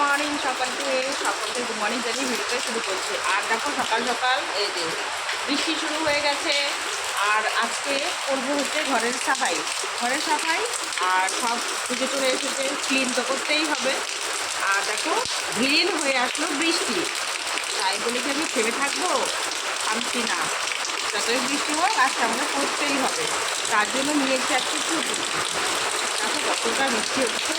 Morning সকালকে সকালকে good morning জানিয়ে ভিডিওটা শুরু করছি। আর দেখো, সকাল সকাল এই যে বৃষ্টি শুরু হয়ে গেছে। আর আজকে করব হচ্ছে ঘরের সাফাই। ঘরের সাফাই, আর সব পুজো চলে এসেছে ক্লিন তো করতেই হবে। আর দেখো গ্রিন হয়ে আসলো বৃষ্টি। তাই বলে কি আমি থেমে থাকব, থামছি না। যতই বৃষ্টি হোক, আজকে আমাদের করতেই হবে। তার জন্য নিয়েছি একটু ছুটি। দেখো কতটা বৃষ্টি হচ্ছে।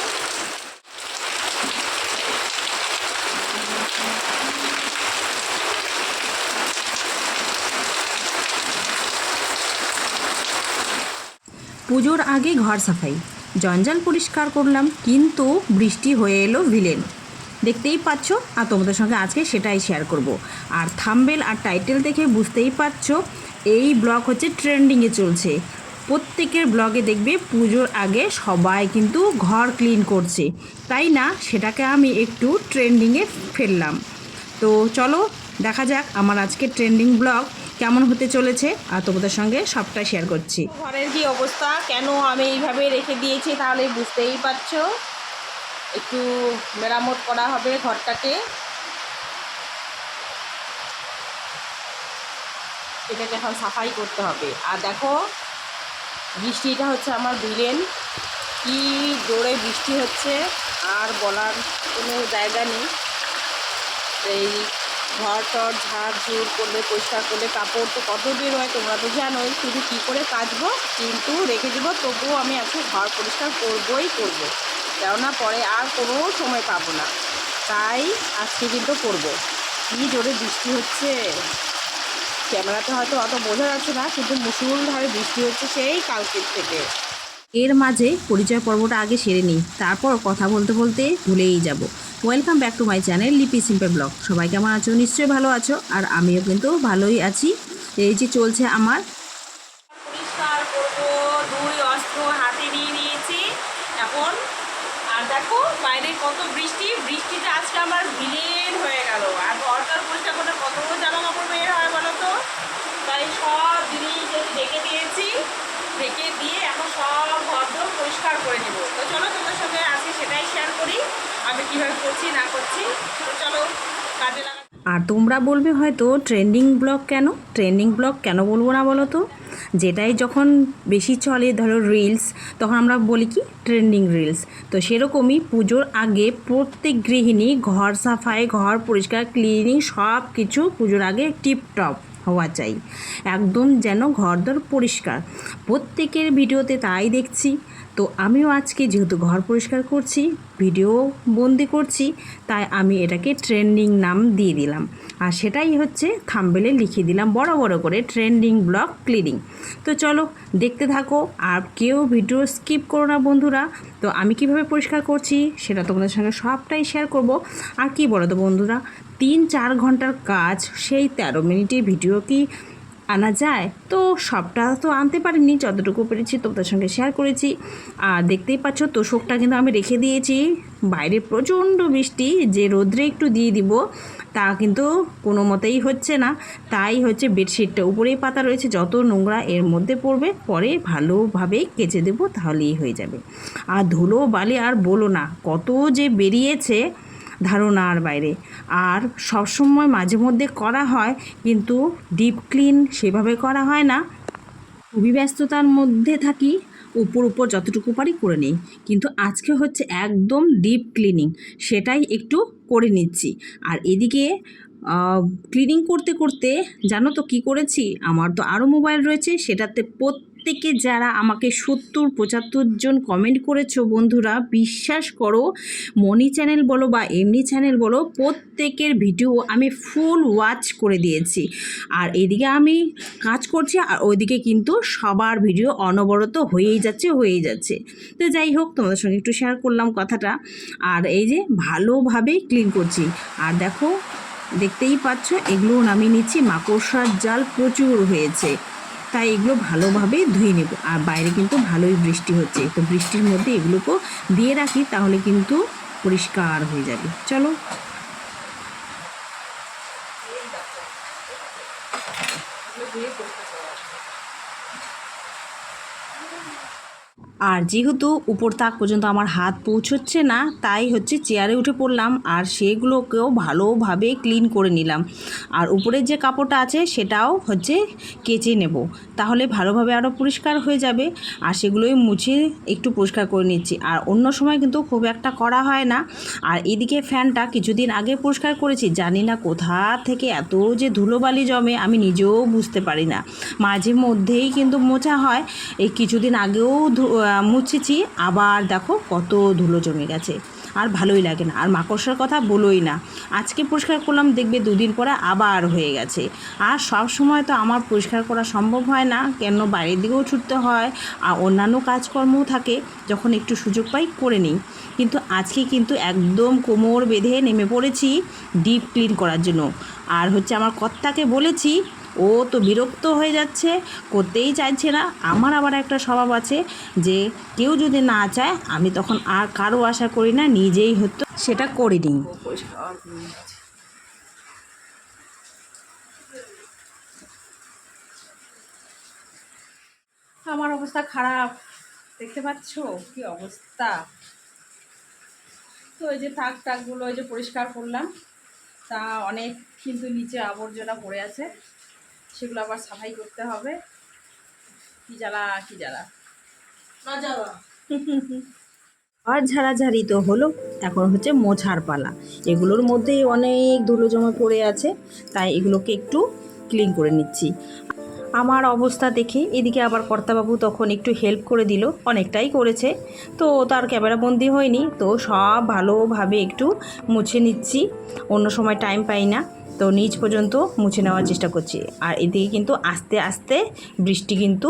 পুজোর আগে ঘর সাফাই। জঞ্জাল পরিষ্কার করলাম, কিন্তু বৃষ্টি হয়ে এলো ভিলেন। দেখতেই পাচ্ছ, আর তোমাদের সঙ্গে আজকে সেটাই শেয়ার করব। আর থাম্বেল আর টাইটেল দেখে বুঝতেই পারছ, এই ব্লগ হচ্ছে ট্রেন্ডিংয়ে চলছে। প্রত্যেকের ব্লগে দেখবে পুজোর আগে সবাই কিন্তু ঘর ক্লিন করছে। তাই না? সেটাকে আমি একটু ট্রেন্ডিংয়ে ফেললাম। তো চলো, দেখা যাক আমার আজকে ট্রেন্ডিং ব্লগ কেমন হতে চলেছে আর তোমাদের সঙ্গে সবটা শেয়ার করছি। ঘরের কি অবস্থা? কেন আমি এইভাবে রেখে দিয়েছি তাহলে বুঝতেই পারছ? একটু মেরামত করা হবে ঘরটাকে। এটাকে এখন সাফাই করতে হবে। আর দেখো বৃষ্টিটা হচ্ছে আমার বিলেন। কি জোরে বৃষ্টি হচ্ছে, আর বলার কোনো জায়গা নেই। এই ঘর টর ঝাড় ঝুড় করলে, পরিষ্কার করলে, কাপড় তো কত বের হয় তোমরা তো জানোই। শুধু কী করে কাচবো? কিন্তু রেখে দেবো, তবুও আমি আজকে ঘর পরিষ্কার করবই করব। কেননা পরে আর কোনো সময় পাবো না। তাই আজকে কিন্তু করব। কী জোরে বৃষ্টি হচ্ছে? ক্যামেরাতে হয়তো অত বোঝা যাচ্ছে না কিন্তু মুসুলধারে বৃষ্টি হচ্ছে সেই কালকের থেকে। এর মাঝে পরিচয় পর্বটা আগে সেরে নিই তারপর কথা বলতে বলতে ভুলেই যাব। Welcome back to my channel Lipi simple vlog সবাই কেমন আছো? নিশ্চয়ই ভালো আছো আর আমিও কিন্তু ভালোই আছি। এই যে চলছে আমার পরিষ্কার করব দুই অস্ত্র হাতে নিয়ে নিয়েছি। এখন আর দেখো বাইরে কত বৃষ্টি বৃষ্টিতে আজকে আমার ভিলেন হয়ে গেল আর ঘরটার পরিষ্কার করতে কত জামা কাপড় বের হয় বলো তো তাই সব জিনিস যদি ঢেকে দিয়েছি ঢেকে দিয়ে এখন সব ঘর পরিষ্কার করে নেব তো চলো তোমাদের সঙ্গে আজকে সেটাই শেয়ার করি আমি আর তোমরা বলবে হয়তো ট্রেন্ডিং ব্লগ কেন? ট্রেন্ডিং ব্লগ কেন বলব না বলো তো? যেটাই যখন বেশি চলে, ধরো রিলস তখন আমরা বলি কি? ট্রেন্ডিং রিলস তো সেরকমই পুজোর আগে প্রত্যেক গৃহিণী ঘর সাফাই, ঘর পরিষ্কার ক্লিনিং সব কিছু পুজোর আগে টিপটপ হওয়া চাই। একদম যেন ঘরদর পরিষ্কার। প্রত্যেকের ভিডিওতে তাই দেখছি। তো আমিও আজকে যেহেতু ঘর পরিষ্কার করছি, ভিডিও বন্দি করছি, তাই আমি এটাকে ট্রেন্ডিং নাম দিয়ে দিলাম। আর সেটাই হচ্ছে থাম্বেলে লিখে দিলাম বড় বড় করে ট্রেন্ডিং ব্লগ ক্লিনিং। তো চলো দেখতে থাকো আর কেউ ভিডিও স্কিপ করো না বন্ধুরা। তো আমি কীভাবে পরিষ্কার করছি সেটা তোমাদের সঙ্গে সবটাই শেয়ার করব। আর কি বলো তো বন্ধুরা, তিন চার ঘণ্টার কাজ সেই তেরো মিনিটে ভিডিও কি আনা যায়। তো সবটা তো আনতে পারিনি, যতটুকু পেরেছি তোমাদের সঙ্গে শেয়ার করেছি। আর দেখতেই পাচ্ছ, তোষকটা কিন্তু আমি রেখে দিয়েছি। বাইরে প্রচণ্ড বৃষ্টি, যে রোদ্রে একটু দিয়ে দিব, তা কিন্তু কোনো মতেই হচ্ছে না। তাই হচ্ছে বেডশিটটা উপরেই পাতা রয়েছে, যত নোংরা এর মধ্যে পড়বে, পরে ভালোভাবে কেচে দেবো, তাহলেই হয়ে যাবে। আর ধুলো বালি আর বলো না, কত যে বেরিয়েছে ধারণার বাইরে। আর সবসময় মাঝে মধ্যে করা হয়, কিন্তু ডিপ ক্লিন সেভাবে করা হয় না। খুবই ব্যস্ততার মধ্যে থাকি, উপর উপর যতটুকু পারি করে নিই। কিন্তু আজকে হচ্ছে একদম ডিপ ক্লিনিং সেটাই একটু করে নিচ্ছি। আর এদিকে ক্লিনিং করতে করতে জানো তো কি করেছি? আমার তো আরও মোবাইল রয়েছে, সেটাতে প্রত্যেকে যারা আমাকে সত্তর, পঁচাত্তর জন কমেন্ট করেছ, বন্ধুরা, বিশ্বাস করো মনি চ্যানেল বলো বা এমনি চ্যানেল বলো, প্রত্যেকের ভিডিও আমি ফুল ওয়াচ করে দিয়েছি। আর এদিকে আমি কাজ করছি, আর ওইদিকে কিন্তু সবার ভিডিও অনবরত হয়েই যাচ্ছে হয়েই যাচ্ছে। তো যাই হোক, তোমাদের সঙ্গে একটু শেয়ার করলাম কথাটা। আর এই যে ভালোভাবে ক্লিন করছি। আর দেখো, দেখতেই পাচ্ছ, এগুলো নামিয়ে নিচ্ছি, মাকড়সার জাল প্রচুর হয়েছে। তাই এগুলো ভালোভাবে ধুয়ে নেব। আর বাইরে কিন্তু ভালোই বৃষ্টি হচ্ছে। তো বৃষ্টির মধ্যে এগুলোকেও দিয়ে রাখি, তাহলে কিন্তু পরিষ্কার হয়ে যাবে। চলো আর যেহেতু উপর তাক পর্যন্ত আমার হাত পৌঁছচ্ছে না, তাই হচ্ছে চেয়ারে উঠে পড়লাম আর সেগুলোকেও ভালোভাবে ক্লিন করে নিলাম। আর উপরের যে কাপড়টা আছে সেটাও হচ্ছে কেচে নেব। তাহলে ভালোভাবে আরও পরিষ্কার হয়ে যাবে। আর সেগুলোই মুছে একটু পরিষ্কার করে নিচ্ছি। আর অন্য সময় কিন্তু খুব একটা করা হয় না। আর এদিকে ফ্যানটা কিছুদিন আগে পরিষ্কার করেছি। জানি না কোথা থেকে এত যে ধুলোবালি জমে আমি নিজেও বুঝতে পারি না। মাঝে মধ্যেই কিন্তু মোছা হয়। এই কিছুদিন আগেও মুছেছি আবার দেখো কত ধুলো জমে গেছে। আর ভালোই লাগে না, আর মাকড়সার কথা বলোই না। আজকে পরিষ্কার করলাম, দেখবে দুদিন পরে আবার হয়ে গেছে। আর সব সময় তো আমার পরিষ্কার করা সম্ভব হয় না, কেন বাইরের দিকেও ছুটতে হয়, আর অন্যান্য কাজকর্মও থাকে, যখন একটু সুযোগ পাই করে নিই। কিন্তু আজকে কিন্তু একদম কোমর বেঁধে নেমে পড়েছি, ডিপ ক্লিন করার জন্য। আর হচ্ছে আমার কর্তাকে বলেছি ও তো বিরক্ত হয়ে যাচ্ছে, করতেই চাইছে না। আমার আবার একটা স্বভাব আছে যে, কেউ যদি না চায়, আমি তখন আর কারও আশা করি না, নিজেই হতো সেটা করে নিচ্ছি। আমার অবস্থা খারাপ। দেখতে পাচ্ছ কি অবস্থা? তো এই যে থাক টাকগুলো ওই যে পরিষ্কার করলাম। তা অনেক কিন্তু নিচে আবর্জনা পড়ে আছে। সেগুলো আবার সাফাই করতে হবে। কি জ্বালা কি জ্বালা। আর ঝাড়াঝাড়ি তো হলো এখন হচ্ছে মোছার পালা। এগুলোর মধ্যে অনেক ধুলো জমা পড়ে আছে তাই এগুলোকে একটু ক্লিন করে নিচ্ছি। আমার অবস্থা দেখে এদিকে আবার কর্তাবাবু তখন একটু হেল্প করে দিল অনেকটাই করেছে। তো তার ক্যামেরাবন্দি হয়নি তো সব ভালোভাবে একটু মুছে নিচ্ছি। অন্য সময় টাইম পাই না। তো নিচ পর্যন্ত মুছে নেওয়ার চেষ্টা করছি। আর এদিকে কিন্তু আস্তে আস্তে বৃষ্টি কিন্তু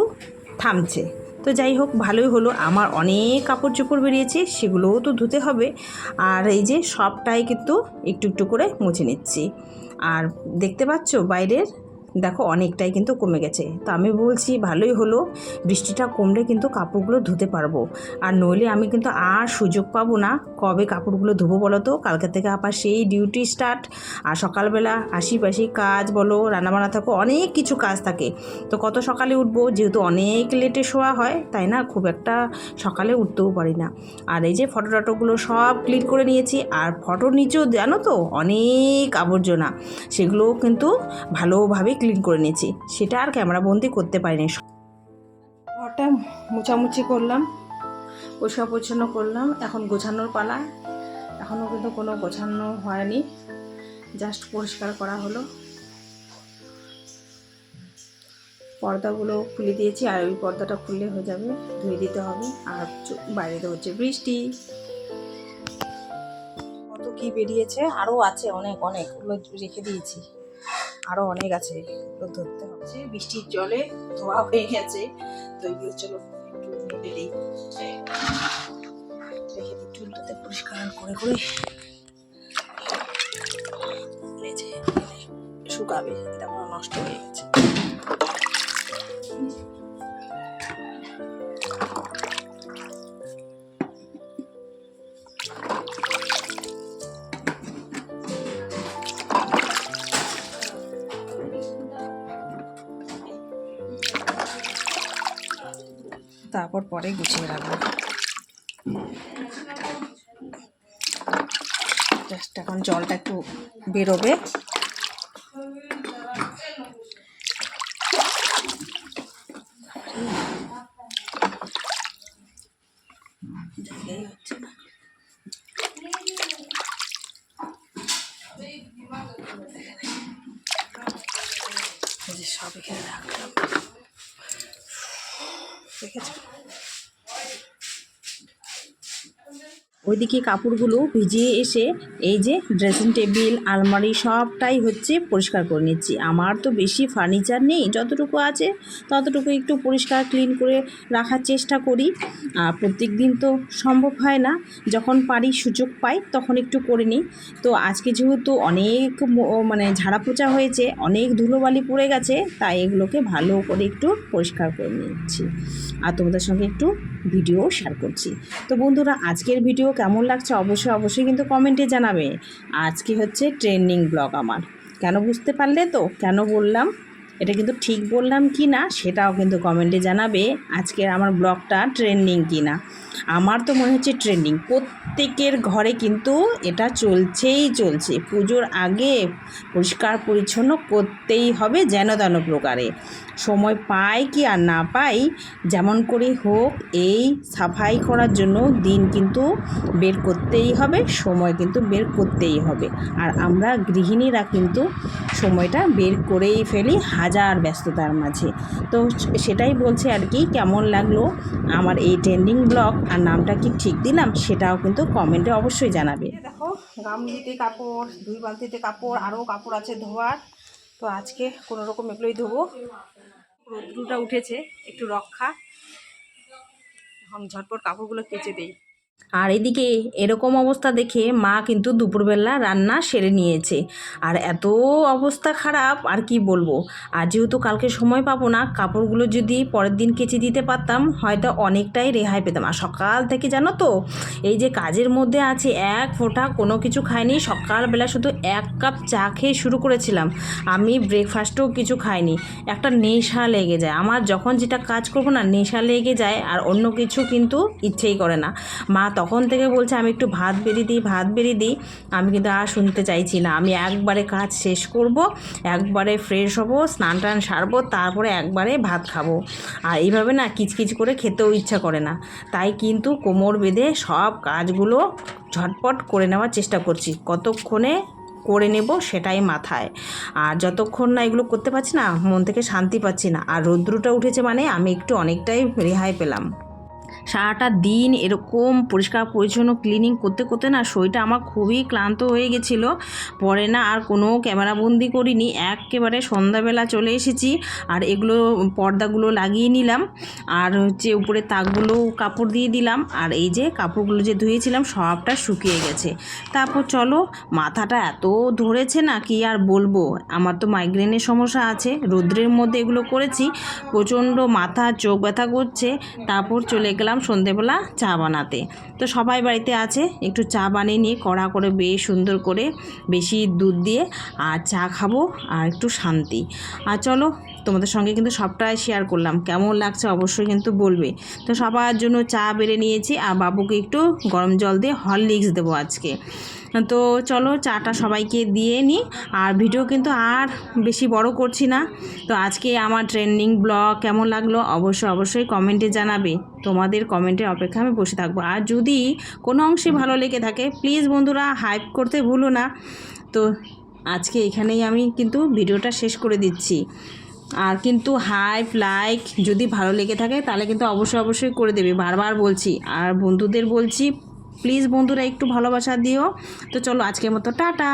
থামছে। তো যাই হোক, ভালোই হলো। আমার অনেক কাপড় চোপড় বেরিয়েছে, সেগুলোও তো ধুতে হবে। আর এই যে সবটাই কিন্তু একটু একটু করে মুছে নিচ্ছি। আর দেখতে পাচ্ছ বাইরের দেখো, অনেকটাই কিন্তু কমে গেছে। তো আমি বলছি, ভালোই হলো। বৃষ্টিটা কমলে কিন্তু কাপড়গুলো ধুতে পারব। আর নইলে আমি কিন্তু আর সুযোগ পাবো না কবে কাপড়গুলো ধুবো বলো তো? কালকে থেকে আবার সেই ডিউটি স্টার্ট। আর সকালবেলা আশিপাশি কাজ বলো, রান্নাবান্না থাকো, অনেক কিছু কাজ থাকে। তো কত সকালে উঠবো? যেহেতু অনেক লেটে শোয়া হয়, তাই না? খুব একটা সকালে উঠতেও পারি না। আর এই যে ফটো টটোগুলো সব ক্লিক করে নিয়েছি। আর ফটোর নিচেও জানো তো, অনেক আবর্জনা। সেগুলোও কিন্তু ভালোভাবে ক্লিন করে নিয়েছি। সেটা আর ক্যামেরা বন্দি করতে পারিনি। ঘরটা মোছামুছি করলাম পরিষ্কার পরিচ্ছন্ন করলাম, এখন গোছানোর পালা। এখনও কিন্তু কোনো গোছানো হয়নি জাস্ট পরিষ্কার করা হলো। পর্দাগুলো খুলে দিয়েছি, আর ওই পর্দাটা খুললে হয়ে যাবে, ধুয়ে দিতে হবে, আর বাইরে তো হচ্ছে বৃষ্টি। কত কি বেরিয়েছে আরও আছে অনেক অনেক, ওগুলো রেখে দিয়েছি। আরও অনেক আছে, এগুলো ধরতে হচ্ছে বৃষ্টির জলে ধোয়া হয়ে গেছে, তো এগুলো চলো একটু দিই। রেখে চুলটাতে পরিষ্কার করে করে তারপর পরে গুছিয়ে রাখব। জাস্ট এখন জলটা একটু বেরোবে। সব এখানে রাখলাম। দেখেছ ওইদিকে কাপড়গুলো ভিজিয়ে এসে এই যে ড্রেসিং টেবিল আলমারি সবটাই হচ্ছে পরিষ্কার করে নিচ্ছি। আমার তো বেশি ফার্নিচার নেই, যতটুকু আছে ততটুকু একটু পরিষ্কার ক্লিন করে রাখার চেষ্টা করি। আর প্রত্যেক দিন তো সম্ভব হয় না, যখন পারি সুযোগ পাই তখন একটু করে নিই। তো আজকে যেহেতু অনেক মানে ঝাড়া পোচা হয়েছে, অনেক ধুলোবালি পড়ে গেছে, তাই এগুলোকে ভালো করে একটু পরিষ্কার করে নিচ্ছি। আর তোমাদের সঙ্গে একটু ভিডিও শেয়ার করছি। তো বন্ধুরা, আজকের ভিডিও কেমন লাগছে অবশ্যই অবশ্যই কিন্তু কমেন্টে জানাবে। আজকে হচ্ছে ট্রেন্ডিং ব্লগ আমার। কেন বুঝতে পারলে তো? কেন বললাম? এটা কিন্তু ঠিক বললাম কি না, সেটাও কিন্তু কমেন্টে জানাবে আজকের আমার ব্লগটা ট্রেন্ডিং কি না। আমার তো মনে হচ্ছে ট্রেন্ডিং প্রত্যেকের ঘরে কিন্তু এটা চলছেই চলছে। পুজোর আগে পরিষ্কার পরিচ্ছন্ন করতেই হবে যেন তেন প্রকারে। সময় পাই কি আর না পাই যেমন করে হোক এই সাফাই করার জন্য দিন কিন্তু বের করতেই হবে, সময় কিন্তু বের করতেই হবে। আর আমরা গৃহিণীরা কিন্তু সময়টা বের করেই ফেলি হাজার ব্যস্ততার মাঝে। তো সেটাই বলছে আর কি, কেমন লাগল আমার এই ট্রেন্ডিং ব্লগ? আর নামটা কি ঠিক দিলাম? সেটাও কিন্তু কমেন্টে অবশ্যই জানাবে। দেখো, গামলিতে কাপড়, দুই বালতিতে কাপড়, আরও কাপড় আছে ধোয়ার। তো আজকে কোনো রকম এগুলোই ধোবো। রোদ্রুটা উঠেছে একটু রক্ষা। এখন ঝটপট কাপড়গুলো কেচে দেই। আর এদিকে এরকম অবস্থা দেখে মা কিন্তু দুপুরবেলা রান্না সেরে নিয়েছে। আর এত অবস্থা খারাপ, আর কি বলব? আর যেহেতু কালকে সময় পাবো না, কাপড়গুলো যদি পরের দিন কেচে দিতে পারতাম, হয়তো অনেকটাই রেহাই পেতাম। আর সকাল থেকে জানো তো, এই যে কাজের মধ্যে আছে, এক ফোঁটা কোনো কিছু খাইনি, সকালবেলা শুধু এক কাপ চা খেয়ে শুরু করেছিলাম। আমি ব্রেকফাস্টও কিছু খাইনি। একটা নেশা লেগে যায়। আমার যখন যেটা কাজ করব না, নেশা লেগে যায়, আর অন্য কিছু কিন্তু ইচ্ছেই করে না। মা তখন থেকে বলছে, আমি একটু ভাত বেরিয়ে দিই, ভাত বেরিয়ে দিই। আমি কিন্তু আর শুনতে চাইছি না। আমি একবারে কাজ শেষ করব, একবারে ফ্রেশ হব, স্নান টান সারবো, তারপরে একবারে ভাত খাব। আর এইভাবে না কিচকিচ করে খেতেও ইচ্ছা করে না। তাই কিন্তু কোমর বেঁধে সব কাজগুলো ঝটপট করে নেওয়ার চেষ্টা করছি। কতক্ষণে করে নেব সেটাই মাথায়। আর যতক্ষণ না এগুলো করতে পারছি না, মন থেকে শান্তি পাচ্ছি না। আর রৌদ্রটা উঠেছে মানে আমি একটু অনেকটাই রেহাই পেলাম। সারাটা দিন এরকম পরিষ্কার পরিচ্ছন্ন ক্লিনিং করতে করতে না শরীরটা আমার খুবই ক্লান্ত হয়ে গেছিল। পরে না আর কোনো ক্যামেরাবন্দি করিনি। একেবারে সন্ধ্যাবেলা চলে এসেছি আর এগুলো পর্দাগুলো লাগিয়ে নিলাম। আর হচ্ছে উপরে তাকগুলো কাপড় দিয়ে দিলাম। আর এই যে কাপড়গুলো যে ধুয়েছিলাম সবটা শুকিয়ে গেছে। তারপর চলো, মাথাটা এত ধরেছে না কি আর বলব? আমার তো মাইগ্রেনের সমস্যা আছে। রৌদ্রের মধ্যে এগুলো করেছি। প্রচণ্ড মাথা চোখ ব্যথা করছে। তারপর চলে গেলাম সন্ধেবেলা চা বানাতে। তো সবাই বাড়িতে আছে, একটু চা বানিয়ে নিয়ে কড়া করে বেশ সুন্দর করে বেশি দুধ দিয়ে আর চা খাব আর একটু শান্তি। আর চলো, তোমাদের সঙ্গে কিন্তু সবটাই শেয়ার করলাম। কেমন লাগছে অবশ্যই কিন্তু বলবে। তো সবার জন্য চা বেড়ে নিয়েছি আর বাবুকে একটু গরম জল দিয়ে হরলিক্স দেবো আজকে। তো চলো চাটা সবাইকে দিয়ে নিই আর ভিডিও কিন্তু আর বেশি বড় করছি না। তো আজকে আমার ট্রেন্ডিং ব্লগ কেমন লাগল অবশ্যই অবশ্যই কমেন্টে জানাবে। তোমাদের কমেন্টের অপেক্ষা আমি বসে থাকব। আর যদি কোনো অংশে ভালো লেগে থাকে প্লিজ বন্ধুরা হাইপ করতে ভুলো না। তো আজকে এখানেই আমি কিন্তু ভিডিওটা শেষ করে দিচ্ছি। আর কিন্তু হাইপ লাইক যদি ভালো লেগে থাকে, তাহলে কিন্তু অবশ্যই অবশ্যই করে দেবে। বারবার বলছি। আর বন্ধুদের বলছি প্লিজ বন্ধুরা একটু ভালোবাসা দিও। তো চলো আজকের মতো টাটা।